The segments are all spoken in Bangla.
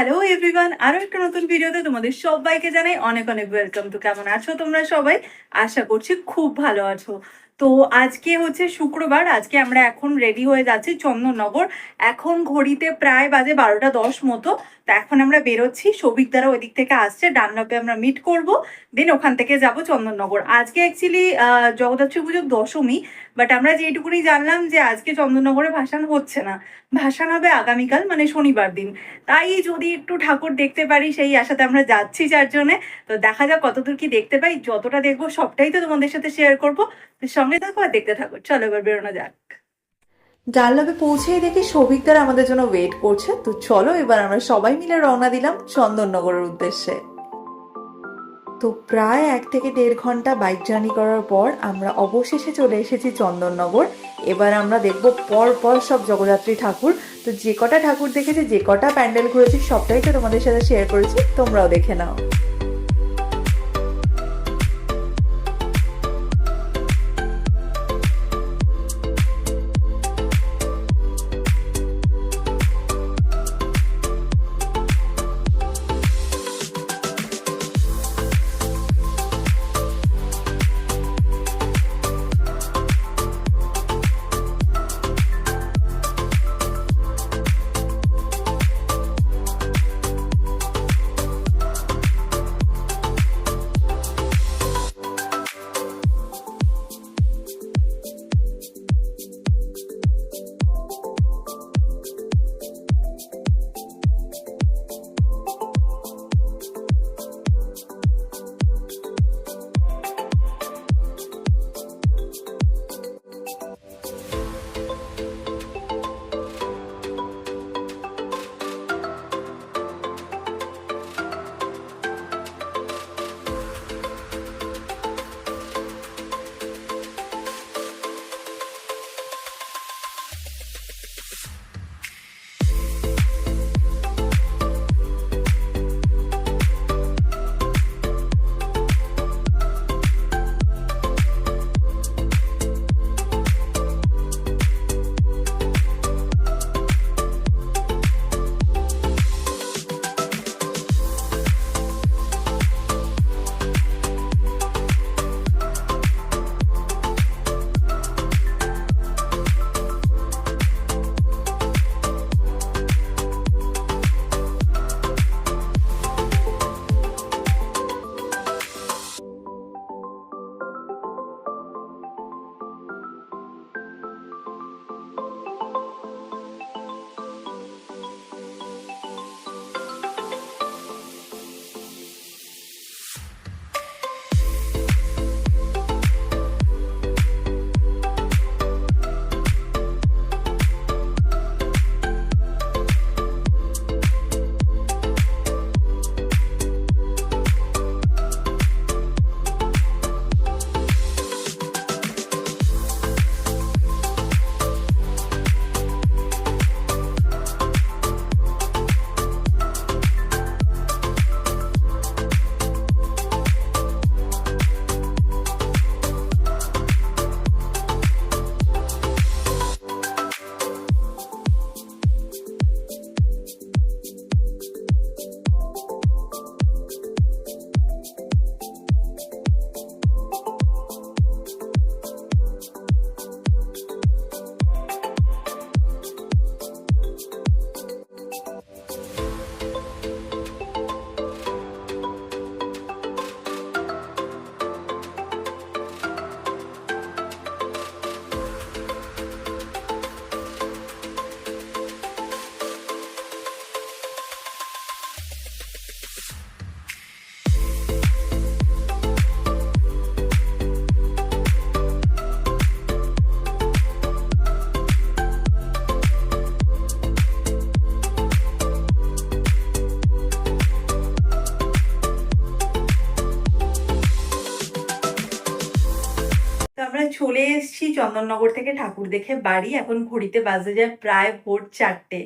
হ্যালো এভরিওয়ান আরও একটা নতুন ভিডিওতে তোমাদের সবাইকে জানাই অনেক অনেক ওয়েলকাম তো কেমন আছো তোমরা সবাই? আশা করছি খুব ভালো আছো। তো আজকে হচ্ছে শুক্রবার, আজকে আমরা এখন রেডি হয়ে যাচ্ছি চন্দননগর। এখন ঘড়িতে প্রায় বাজে বারোটা দশ মতো। তো এখন আমরা বেরোচ্ছি, সৌভিক দ্বারা ওই দিক থেকে আসছে, ডানলপে আমরা মিট করব দেন ওখান থেকে যাব চন্দননগর। আজকে অ্যাকচুয়ালি জগদ্ধাত্রী পুজোর দশমী বাট আমরা যেটুকুনি জানলাম যে আজকে চন্দননগরে ভাসান হচ্ছে না। ভাসান হবে আগামীকাল মানে শনিবার দিন। তাই যদি একটু ঠাকুর দেখতে পারি, সেই আশাতে আমরা যাচ্ছি চারজনে তো দেখা যাক কতদূর কি দেখতে পাই। যতটা দেখব, সবটাই তো তোমাদের সাথে শেয়ার করব। সঙ্গে থাকো আর দেখতে থাকো। চলো এবার বেরোনো যাক। ডাল্লাবে পৌঁছেই দেখি সৌভিকদার আমাদের জন্য ওয়েট করছে। তো চলো এবার আমরা সবাই মিলে রওনা দিলাম চন্দননগরের উদ্দেশ্যে। তো প্রায় এক থেকে দেড় ঘণ্টা বাইক জার্নি করার পর আমরা অবশেষে চলে এসেছি চন্দননগর। এবার আমরা দেখব পর পর সব জগদ্ধাত্রী ঠাকুর। তো যে কটা ঠাকুর দেখেছি, যে কটা প্যান্ডেল ঘুরেছি, সবটাই তো তোমাদের সাথে শেয়ার করেছি, তোমরাও দেখে নাও। চলে এসেছি চন্দননগর থেকে ঠাকুর দেখে বাড়ি। এখন ঘড়িতে বাজে যায় প্রায় ভোর চারটে।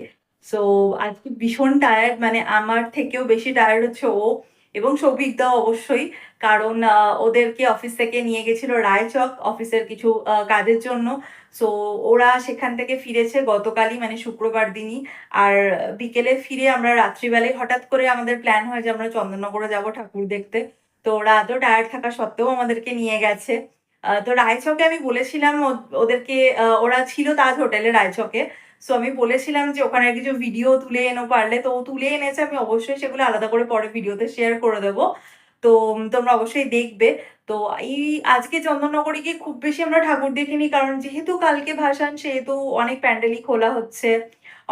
সো আজকে ভীষণ টায়ার্ড মানে আমার থেকেও বেশি টায়ার্ড হচ্ছে ও এবং সৌভিকদা অবশ্যই। কারণ ওদেরকে অফিস থেকে নিয়ে গেছিল রায়চক অফিসের কিছু কাজের জন্য। সো ওরা সেখান থেকে ফিরেছে গতকালই মানে শুক্রবার দিনই। আর বিকেলে ফিরে আমরা রাত্রিবেলায় হঠাৎ করে আমাদের প্ল্যান হয় যে আমরা চন্দননগরে যাব ঠাকুর দেখতে। তো ওরা এত টায়ার্ড থাকা সত্ত্বেও আমাদেরকে নিয়ে গেছে। তো রায়চকে আমি বলেছিলাম ওদেরকে ওরা ছিল তাজ হোটেলে রায়চকে। সো আমি বলেছিলাম যে ওখানে কিছু ভিডিও তুলে এনো পারলে, তো ও তুলে এনেছে, আমি অবশ্যই সেগুলো আলাদা করে পরে ভিডিওতে শেয়ার করে দেবো। তো তোমরা অবশ্যই দেখবে। তো, এই আজকে চন্দননগরে গিয়ে খুব বেশি আমরা ঠাকুর দেখিনি, কারণ যেহেতু কালকে ভাসান, সেহেতু অনেক প্যান্ডেলই খোলা হচ্ছে।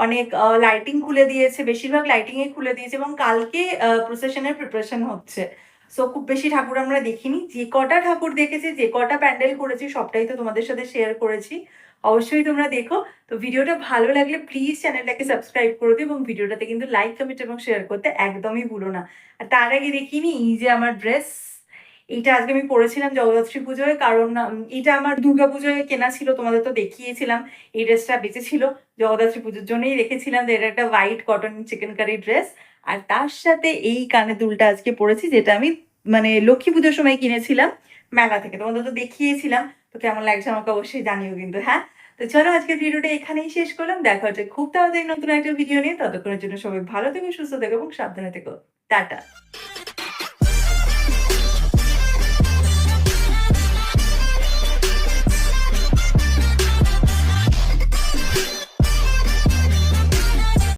অনেক লাইটিং খুলে দিয়েছে, বেশিরভাগ লাইটিং এ খুলে দিয়েছে এবং কালকে প্রসেশনের প্রিপারেশন হচ্ছে। সো খুব বেশি ঠাকুর আমরা দেখিনি। যে কটা ঠাকুর দেখেছি, যে কটা প্যান্ডেল করেছি, সবটাই তো তোমাদের সাথে শেয়ার করেছি। অবশ্যই তোমরা দেখো। তো ভিডিওটা ভালো লাগলে প্লিজ চ্যানেলটাকে সাবস্ক্রাইব করে দিও এবং ভিডিওটাতে কিন্তু লাইক কমেন্ট এবং শেয়ার করতে একদমই ভুলো না। আর তার আগে দেখিনি এই যে আমার ড্রেস এইটা আজকে আমি পরেছিলাম জগদ্ধাত্রী পুজোয়, কারণ এটা আমার দুর্গা পুজোয় কেনা ছিল, তোমাদের তো দেখিয়েছিলাম। এই ড্রেসটা বেঁচেছিল, জগদ্ধাত্রী পুজোর জন্যই রেখেছিলাম যে এটা একটা white cotton chikankari dress আর তার সাথে এই কানে দুলটা আজকে পরেছি যেটা আমি মানে লক্ষ্মী পুজোর সময় কিনেছিলাম মেলা থেকে। তোমাদের তো দেখিয়েছিলাম, তো কেমন লাগছে আমাকে অবশ্যই জানিও কিন্তু হ্যাঁ? তো চলো আজকের ভিডিওটা এখানেই শেষ করলাম। দেখা হচ্ছে খুব তাড়াতাড়ি নতুন একটা ভিডিও নিয়ে। ততক্ষণের জন্য সবাই ভালো থেকো, সুস্থ থেকো এবং সাবধানে থেকো। টাটা।